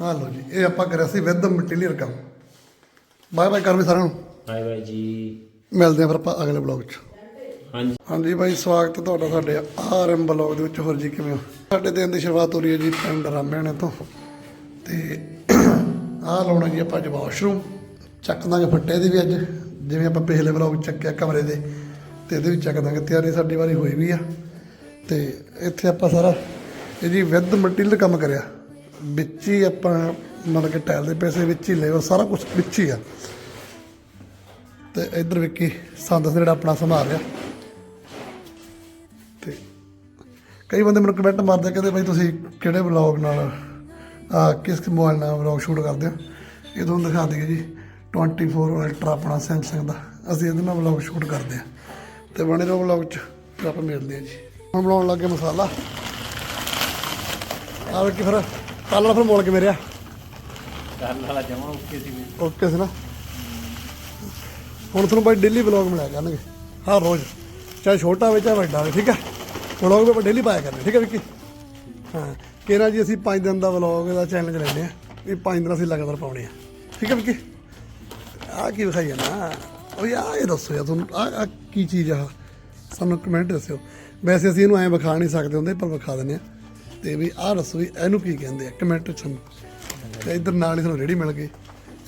ਹਾਂ ਲੋ ਜੀ ਇਹ ਆਪਾਂ ਕਰਿਆ ਸੀ ਵਿਦ ਮਟੀਰੀਅਲ ਕੰਮ। ਬਾਏ ਬਾਏ ਕਰ ਵੀ ਸਾਰਿਆਂ ਨੂੰ। ਬਾਏ ਬਾਏ ਜੀ। ਮਿਲਦੇ ਆ ਫਿਰ ਆਪਾਂ ਅਗਲੇ ਬਲੌਗ 'ਚ। ਹਾਂਜੀ। ਹਾਂਜੀ ਬਾਈ ਸਵਾਗਤ ਹੈ ਤੁਹਾਡਾ ਸਾਡੇ ਆਰਐਮ ਬਲੌਗ ਦੇ ਵਿੱਚ। ਹੋਰ ਜੀ ਕਿਵੇਂ ਹੋ? ਸਾਡੇ ਦਿਨ ਦੀ ਸ਼ੁਰੂਆਤ ਹੋ ਰਹੀ ਹੈ ਜੀ ਪਿੰਡ ਰਾਮਿਆਣੇ ਤੋਂ। ਤੇ ਆਹ ਲਾਉਣਾ ਜੀ ਆਪਾਂ ਅੱਜ ਵਾਸ਼ਰੂਮ ਚੱਕ ਦਾਂਗੇ ਫੱਟੇ ਦੀ ਵੀ ਅੱਜ। ਜਿਵੇਂ ਆਪਾਂ ਪਿਛਲੇ ਬਲੌਗ ਚੱਕਿਆ ਕਮਰੇ ਦੇ ਤੇ ਇਹਦੇ ਵੀ ਚੱਕ ਦਾਂਗੇ। ਤਿਆਰੀ ਸਾਡੀ ਵਾਰੀ ਹੋਈ ਵੀ ਆ। ਤੇ ਇੱਥੇ ਆਪਾਂ ਸਾਰਾ ਇਹ ਜੀ ਵਿਦ ਮਟੀਰੀਅਲ ਕੰਮ ਕਰਿਆ। ਵਿੱਚ ਹੀ ਆਪਾਂ ਮਤਲਬ ਕਿ ਟਾਇਲ ਦੇ ਪੈਸੇ ਵਿੱਚ ਹੀ ਲਏ ਔਰ ਸਾਰਾ ਕੁਝ ਵਿੱਚ ਹੀ ਆ। ਤੇ ਇੱਧਰ ਵਿੱਕੀ ਸੰਦ ਜਿਹੜਾ ਆਪਣਾ ਸੰਭਾਲ ਰਿਹਾ। ਤੇ ਕਈ ਬੰਦੇ ਮੈਨੂੰ ਕਮੈਂਟ ਮਾਰਦੇ ਕਹਿੰਦੇ ਬਾਈ ਤੁਸੀਂ ਕਿਹੜੇ ਵਲੌਗ ਨਾਲ, ਆ ਕਿਸ ਮੋਬਾਈਲ ਨਾਲ ਵਲੌਗ ਸ਼ੂਟ ਕਰਦੇ ਹੋ? ਇਹ ਤੁਹਾਨੂੰ ਦਿਖਾ ਦਈਏ ਜੀ 24 ਅਲਟਰਾ ਆਪਣਾ ਸੈਮਸੰਗ ਦਾ। ਅਸੀਂ ਇਹਦੇ ਨਾਲ ਵਲੌਗ ਸ਼ੂਟ ਕਰਦੇ ਆ ਤੇ ਬਣੇ ਰਹੋ ਵਲੌਗ 'ਚ ਆਪਾਂ ਮਿਲਦੇ ਆ ਜੀ। ਹੁਣ ਬਣਾਉਣ ਲੱਗੇ ਮਸਾਲਾ। ਆ ਵੇਖੀ ਫਿਰ। ਕੱਲ ਨਾਲ ਫਿਰ ਮੋਲ ਕੇ ਮੇਰਿਆ ਕੱਲ ਵਾਲਾ ਜਮਾ ਓਕੇ ਸੀ ਵੀ ਓਕੇ ਸੀ ਨਾ। ਹੁਣ ਤੁਹਾਨੂੰ ਬਾਈ ਡੇਲੀ ਵਲੌਗ ਮਿਲਿਆ ਕਰਨਗੇ ਹਰ ਰੋਜ਼। ਚਾਹੇ ਛੋਟਾ ਹੋਵੇ ਚਾਹੇ ਵੱਡਾ ਹੋਵੇ ਠੀਕ ਹੈ ਵਲੌਗ ਵੀ ਆਪਾਂ ਡੇਲੀ ਪਾਇਆ ਕਰਨੇ ਠੀਕ ਹੈ ਵਿੱਕੀ? ਹਾਂ। ਕਿਹੜਾ ਜੀ ਅਸੀਂ 5 ਦਿਨ ਦਾ ਵਲੌਗ ਦਾ ਚੈਲੰਜ ਲੈਂਦੇ ਆ ਵੀ 5 ਦਿਨ ਅਸੀਂ ਲਗਾਤਾਰ ਪਾਉਣੇ ਆ। ਠੀਕ ਹੈ ਵਿੱਕੀ? ਆ ਕੀ ਵਿਖਾਈ ਨਾ ਉਹ ਯਾਰ ਇਹ ਦੱਸੋ ਯਾਰ ਤੁਹਾਨੂੰ। ਆ ਕੀ ਚੀਜ਼ ਆ? ਸਾਨੂੰ ਕਮੈਂਟ ਦੱਸਿਓ। ਵੈਸੇ ਅਸੀਂ ਇਹਨੂੰ ਐਂ ਵਿਖਾ ਨਹੀਂ ਸਕਦੇ ਹੁੰਦੇ ਪਰ ਵਿਖਾ ਦਿੰਦੇ ਆ ਤੇ ਵੀ ਆਹ ਦੱਸੋ ਵੀ ਇਹਨੂੰ ਕੀ ਕਹਿੰਦੇ ਆ? ਕਮੈਂਟ ਚ ਸਾਨੂੰ ਤੇ ਇੱਧਰ ਨਾਲ ਹੀ ਸਾਨੂੰ ਰੇੜੀ ਮਿਲ ਗਈ।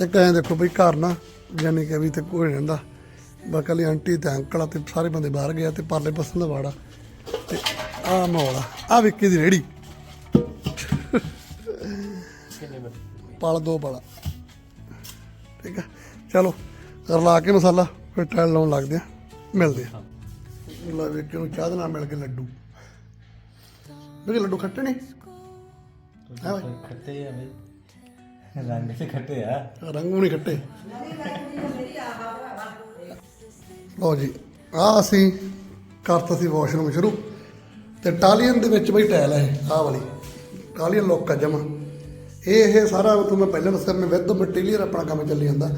ਇੱਕ ਐਂ ਦੇਖੋ ਬਈ ਘਰ ਨਾ ਯਾਨੀ ਕਿ ਵੀ ਤੇ ਕੋਈ ਰਹਿੰਦਾ। ਬਕਲੀ ਆਂਟੀ ਤੇ ਅੰਕਲ ਆ ਤੇ ਸਾਰੇ ਬੰਦੇ ਬਾਹਰ ਗਏ ਆ ਤੇ ਪਰਲੇ ਪਾਸੇ ਦਾ ਵਾੜਾ। ਤੇ ਆਹ ਮਾਹੌਲ ਆ। ਵਿੱਕੀ ਦੀ ਰੇੜੀ ਪਲ ਦੋ ਪਲ। ਠੀਕ ਆ? ਚਲੋ ਰਲਾ ਕੇ ਮਸਾਲਾ ਫਿਰ ਟਾਇਲ ਲਾਉਣ ਲੱਗਦੇ ਆ। ਮਿਲਦੇ ਆ। ਲੈ ਵਿੱਕੀ ਨੂੰ ਚਾਹ ਦੇ ਨਾਲ ਮਿਲ ਕੇ ਲੱਡੂ। ਵੀ ਲੱਡੂ ਖੱਟੇ ਨੇ। ਹਾਂ ਬਈ। ਖੱਟੇ ਆ ਬਈ। ਰੰਗ ਤੇ ਖੱਟੇ ਆ। ਰੰਗੂ ਨਹੀਂ ਖੱਟੇ। ਲਓ ਜੀ ਆ ਅਸੀਂ ਕਰਤਾ ਸੀ ਵਾਸ਼ਰੂਮ ਸ਼ੁਰੂ। ਤੇ ਟਾਲੀਅਨ ਦੇ ਵਿੱਚ ਬਈ ਟਾਇਲ ਹੈ ਆਹ ਵਾਲੀ। ਟਾਲੀਅਨ ਲੋਕ ਜਮਾ। ਇਹ ਇਹ ਸਾਰਾ ਤੁਹਾਨੂੰ ਮੈਂ ਪਹਿਲਾਂ ਦੱਸਿਆ ਮੈਂ ਵਿਦ ਮਟੀਰੀਅਲ ਆਪਣਾ ਕੰਮ ਚੱਲੀ ਜਾਂਦਾ।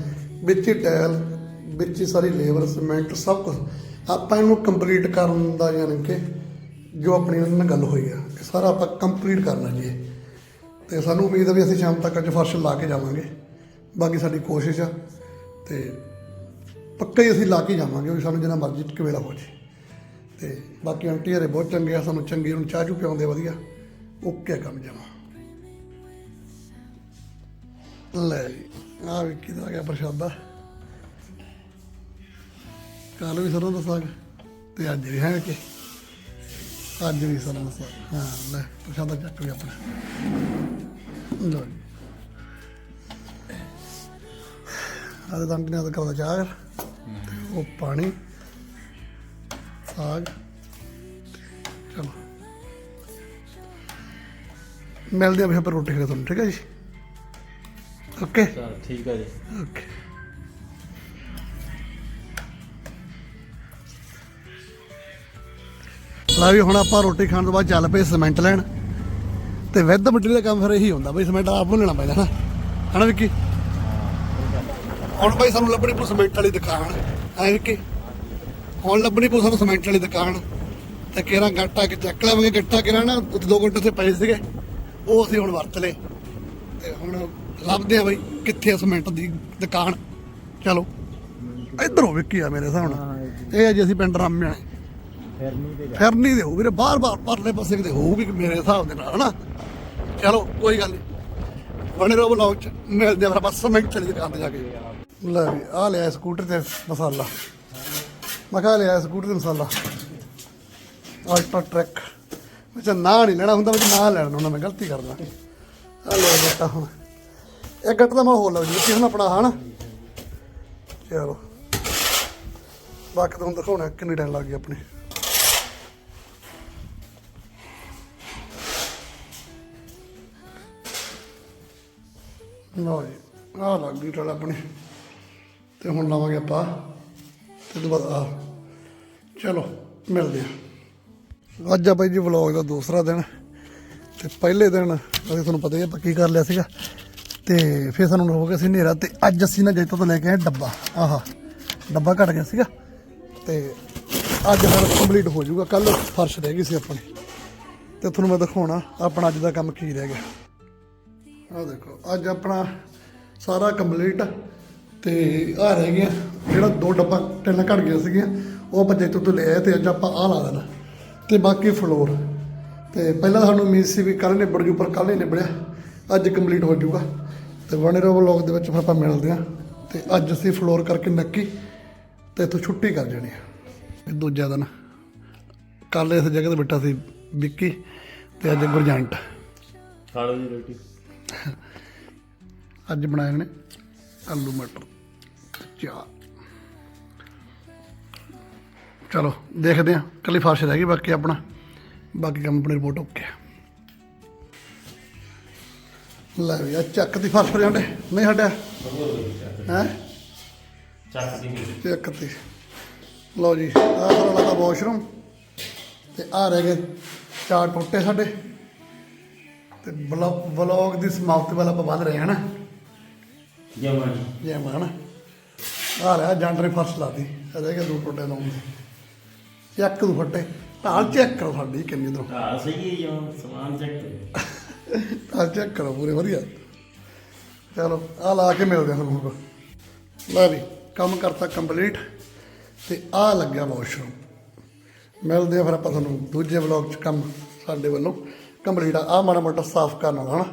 ਵਿੱਚ ਹੀ ਟਾਇਲ ਵਿੱਚ ਹੀ ਸਾਰੀ ਲੇਬਰ ਸੀਮੈਂਟ ਸਭ ਕੁਝ ਆਪਾਂ ਇਹਨੂੰ ਕੰਪਲੀਟ ਕਰਨ ਦਾ ਯਾਨੀ ਕਿ ਜੋ ਆਪਣੀ ਉਹਨਾਂ ਨਾਲ ਗੱਲ ਹੋਈ ਆ, ਇਹ ਸਾਰਾ ਆਪਾਂ ਕੰਪਲੀਟ ਕਰਨਾ ਜੀ ਇਹ। ਤੇ ਸਾਨੂੰ ਉਮੀਦ ਆ ਵੀ ਅਸੀਂ ਸ਼ਾਮ ਤੱਕ ਅੱਜ ਫਰਸ਼ ਲਾ ਕੇ ਜਾਵਾਂਗੇ। ਬਾਕੀ ਸਾਡੀ ਕੋਸ਼ਿਸ਼ ਆ, ਤੇ ਪੱਕਾ ਹੀ ਅਸੀਂ ਲਾ ਕੇ ਜਾਵਾਂਗੇ ਵੀ ਸਾਨੂੰ ਜਿੰਨਾ ਮਰਜ਼ੀ ਕਵੇਲਾ ਹੋ ਜੇ। ਤੇ ਬਾਕੀ ਆਂਟੀ ਹਰੇ ਬਹੁਤ ਚੰਗੇ ਆ, ਸਾਨੂੰ ਚੰਗੀ ਨੂੰ ਚਾਹ ਚੂ ਪਿਆਉਂਦੇ ਵਧੀਆ। ਓਕੇ ਕੰਮ ਜਮਾ। ਲੈ ਜੀ, ਆ ਵੀ ਕਿਹਦਾ ਗਿਆ ਪ੍ਰਸ਼ਾਦਾ? ਕੱਲ ਵੀ ਸਰੋਂ ਦਾ ਸਾਗ ਤੇ ਅੱਜ ਵੀ ਹੈ ਕਿ ਅੱਜ ਵੀ ਦਾ ਸਾਗ ਹਾਂ ਲੈ ਪ੍ਰਸ਼ਾਦਾ ਚੱਕ ਵੀ ਆਪਣਾ। ਲੋ ਆਦੇ ਤਾਂ ਆਂਟੀ ਨੇ ਤਾਂ ਕਰਦਾ ਚਾਹ ਉਹ ਪਾਣੀ ਸਾਗ ਚਲੋ। ਮਿਲਦੇ ਆ ਫਿਰ ਰੋਟੀ ਖਾ ਤੁਹਾਨੂੰ ਠੀਕ ਹੈ ਜੀ? ਓਕੇ? ਚਲ ਠੀਕ ਆ ਜੀ। ਓਕੇ। ਲਾ ਵੀ ਹੁਣ ਆਪਾਂ ਰੋਟੀ ਖਾਣ ਤੋਂ ਬਾਅਦ ਚੱਲ ਪਏ ਸੀਮੈਂਟ ਲੈਣ। ਤੇ ਵਿਦ ਮਟੀਰੀਅਲ ਦਾ ਕੰਮ ਫਿਰ ਇਹੀ ਹੁੰਦਾ, ਬਈ ਸੀਮੈਂਟ ਆਪ ਨੂੰ ਲੈਣਾ ਪੈਂਦਾ ਨਾ। ਹਨਾ ਵਿੱਕੀ? ਹੁਣ ਬਈ ਸਾਨੂੰ ਲੱਭਣੀ ਪਊ ਸੀਮੈਂਟ ਵਾਲੀ ਦੁਕਾਨ ਐ ਵਿੱਕੀ? ਹੁਣ ਲੱਭਣੀ ਪਊ ਸਾਨੂੰ ਸੀਮੈਂਟ ਵਾਲੀ ਦੁਕਾਨ। ਤੇ ਕਿਹੜਾ ਗੱਟਾ ਕਿ ਚੱਕ ਲਵਾਂਗੇ, ਗੱਟਾ ਕਿਹੜਾ ਨਾ, ਉੱਥੇ ਦੋ ਘੰਟੇ ਸੇ ਪਏ ਸੀਗੇ, ਉਹ ਅਸੀਂ ਹੁਣ ਵਰਤ ਲਏ। ਤੇ ਹੁਣ ਲੱਭਦੇ ਆ ਬਈ ਕਿੱਥੇ ਆ ਸੀਮੈਂਟ ਦੀ ਦੁਕਾਨ। ਚਲੋ, ਇੱਧਰੋਂ ਵਿੱਕੀ ਆ ਮੇਰੇ ਹਿਸਾਬ ਨਾਲ। ਇਹ ਆ ਅਸੀਂ ਪਿੰਡ ਰਾਮਿਆ ਫਿਰ ਨਹੀਂ ਦੇ ਹੋਊ ਵੀਰੇ ਬਾਰ ਬਾਰ ਪਰਲੇ ਪਾਸੇ ਕਿਤੇ ਹੋਊਗੀ ਕਿ ਮੇਰੇ ਹਿਸਾਬ ਦੇ ਨਾਲ, ਹਨਾ? ਚਲੋ, ਕੋਈ ਗੱਲ ਨਹੀਂ ਬਣੇ ਰਹੋ ਬਲੌਗ ਚ, ਮਿਲਦੇ ਆ ਫਿਰ ਬਸ ਮਿੰਟ ਚਲੀ ਦੁਕਾਨ ਤੇ ਜਾ ਕੇ। ਲੈ ਵੀ ਆ ਲਿਆ ਸਕੂਟਰ ਤੇ ਮਸਾਲਾ। ਮੈਂ ਕਿਹਾ ਲਿਆ ਸਕੂਟਰ ਤੇ ਮਸਾਲਾ। Ultra track. ਵਿੱਚ ਨਾਂ ਨਹੀਂ ਲੈਣਾ ਹੁੰਦਾ ਵਿੱਚ ਨਾਂ ਲੈਣਾ ਹੁੰਦਾ ਮੈਂ ਗਲਤੀ ਕਰਦਾ ਆ ਲੈ ਗੱਟਾ ਹੁਣ। ਇਹ ਗੱਟ ਦਾ ਮਾਹੌਲ ਲੱਗ ਜੀ ਹੁਣ ਆਪਣਾ, ਹਨਾ? ਚਲੋ। ਬਾਕੀ ਤੁਹਾਨੂੰ ਦਿਖਾਉਣਾ, ਕਿੰਨੀ ਟਾਈਮ ਲੱਗ ਗਈ ਆਪਣੇ। ਲਓ ਜੀ, ਆਹ ਲੱਗ ਗਈ ਟਲ ਆਪਣੀ। ਤੇ ਹੁਣ ਲਾਵਾਂਗੇ ਆਪਾਂ, ਤੇ ਤੋਂ ਬਾਅਦ ਆ ਚਲੋ, ਮਿਲਦੇ ਆ ਅੱਜ ਆ ਬਾਈ ਜੀ ਵਲੌਗ ਦਾ ਦੂਸਰਾ ਦਿਨ, ਤੇ ਪਹਿਲੇ ਦਿਨ ਅਸੀਂ ਤੁਹਾਨੂੰ ਪਤਾ ਹੀ ਹੈ ਆਪਾਂ ਕੀ ਕਰ ਲਿਆ ਸੀਗਾ। ਤੇ ਫਿਰ ਸਾਨੂੰ ਹੋ ਗਿਆ ਸੀ ਹਨੇਰਾ, ਤੇ ਅੱਜ ਅਸੀਂ ਨਾ ਜੈਤੋ ਤੋਂ ਲੈ ਕੇ ਆਏ ਡੱਬਾ। ਆਹਾ, ਡੱਬਾ ਘਟ ਗਿਆ ਸੀਗਾ। ਤੇ ਅੱਜ ਫਿਰ ਕੰਪਲੀਟ ਹੋ ਜਾਊਗਾ। ਕੱਲ ਫਰਸ਼ ਰਹਿ ਗਈ ਸੀ ਆਪਣੀ। ਤੇ ਤੁਹਾਨੂੰ ਮੈਂ ਦਿਖਾਉਣਾ ਆਪਣਾ ਅੱਜ ਦਾ ਕੰਮ ਕੀ ਰਹਿ ਗਿਆ। ਆ ਦੇਖੋ, ਅੱਜ ਆਪਣਾ ਸਾਰਾ ਕੰਪਲੀਟ ਤੇ ਆ ਰਹਿ ਗਿਆ ਜਿਹੜਾ ਦੋ ਡੱਬਾ ਟੈਲਾਂ ਘੜ ਗਈਆਂ ਸੀਗੀਆਂ, ਉਹ ਆਪਾਂ ਜੈਤੋ ਤੋਂ ਲੈ ਆਏ ਤੇ ਅੱਜ ਆਪਾਂ ਆ ਲਾ ਦੇਣਾ। ਤੇ ਬਾਕੀ ਫਲੋਰ ਤੇ ਪਹਿਲਾਂ ਸਾਨੂੰ ਉਮੀਦ ਸੀ ਵੀ ਕੱਲ ਨਿਬੜ ਜੂ, ਪਰ ਕੱਲ ਨਹੀਂ ਨਿਬੜਿਆ। ਅੱਜ ਕੰਪਲੀਟ ਹੋ ਜਾਊਗਾ। ਤੇ ਬਣੇ ਰਹੋ ਵਲੌਗ ਦੇ ਵਿੱਚ ਫਿਰ ਆਪਾਂ ਮਿਲਦੇ ਹਾਂ। ਤੇ ਅੱਜ ਅਸੀਂ ਫਲੋਰ ਕਰਕੇ ਨੱਕੀ ਤੇ ਇੱਥੋਂ ਛੁੱਟੀ ਕਰ ਜਾਣੀ ਆ। ਇਹ ਦੂਜਾ ਦਿਨ। ਕੱਲ ਇਸ ਜਗ੍ਹਾ ਤੇ ਬੈਠਾ ਸੀ ਵਿੱਕੀ ਤੇ ਅੱਜ ਗੁਰਜੰਟ। ਖਾ ਲਓ ਜੀ ਰੋਟੀ। ਅੱਜ ਬਣਾਏ ਨੇ ਆਲੂ ਮਟਰ ਚਾਹ ਚਲੋ, ਦੇਖਦੇ ਹਾਂ। ਕੱਲੀ ਫਾਰਸ਼ ਰਹਿ ਗਈ, ਬਾਕੀ ਆਪਣਾ, ਬਾਕੀ ਕੰਮ ਆਪਣੀ ਰਿਪੋਰਟ ਓਕੇ ਲੈ ਵੀ ਆ, ਚੱਕ ਦੀ ਫਰਸ਼ ਹੋ ਨਹੀਂ ਹਟਿਆ ਹੈ? ਚੱਕ ਦੀ। ਚੱਕ ਤੇ ਲਓ ਜੀ, ਆਹ ਸਾਰਾ ਲੱਗਾ ਵਾਸ਼ਰੂਮ ਤੇ ਆ ਰਹਿ ਗਏ ਚਾਰ ਟੋਟੇ ਸਾਡੇ। ਤੇ ਵਲੌਗ ਦੀ ਸਮਾਪਤੀ ਵਾਲਾ ਆਪਾਂ ਵੱਧ ਰਹੇ ਹਾਂ ਨਾ ਜਮਾ ਜੀ ਜੇ ਮਾਨ ਆ ਰਿਹਾ ਜੰਡਰੇ ਫਸ ਲਾਦੀ ਇਹਦੇ ਕੇ ਦੋ ਟੋਟੇ ਲਾਉਂਦੇ ਚੱਕ ਦੋ ਫੱਟੇ। ਢਾਲ ਚੈੱਕ ਕਰੋ ਸਾਡੀ ਕਿੰਨੀ ਦੋਂ ਹਾਂ ਸਹੀ ਹੈ ਜਮਾ ਸਮਾਨ ਚੱਕ ਢਾਲ ਚੈੱਕ ਕਰੋ ਪੂਰੇ ਵਧੀਆ। ਚਲੋ ਆ ਲਾ ਕੇ ਮਿਲਦੇ ਹਾਂ ਤੁਹਾਨੂੰ ਲੈ ਵੀ ਕੰਮ ਕਰਤਾ ਕੰਪਲੀਟ ਤੇ ਆ ਲੱਗਿਆ ਵਾਸ਼ਰੂਮ ਮਿਲਦੇ ਆ ਫਿਰ ਆਪਾਂ ਤੁਹਾਨੂੰ ਦੂਜੇ ਵਲੌਗ 'ਚ ਕੰਮ ਸਾਡੇ ਵੱਲੋਂ। ਕੰਪਲੀਟ ਆ ਆਹ ਮਾੜਾ ਮੋਟਾ ਸਾਫ਼ ਕਰਨ ਵਾਲਾ ਹਨਾ?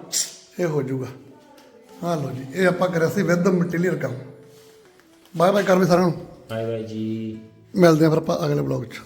ਇਹ ਹੋ ਜਾਊਗਾ। ਹਾਂ ਲਓ ਜੀ ਇਹ ਆਪਾਂ ਕਰਿਆ ਸੀ ਵਿਦ ਮਟੀਰੀਅਲ ਕੰਮ। ਬਾਏ ਬਾਏ ਕਰ ਵੀ ਸਾਰਿਆਂ ਨੂੰ। ਬਾਏ ਬਾਏ ਜੀ। ਮਿਲਦੇ ਆ ਫਿਰ ਆਪਾਂ ਅਗਲੇ ਵਲੌਗ 'ਚ।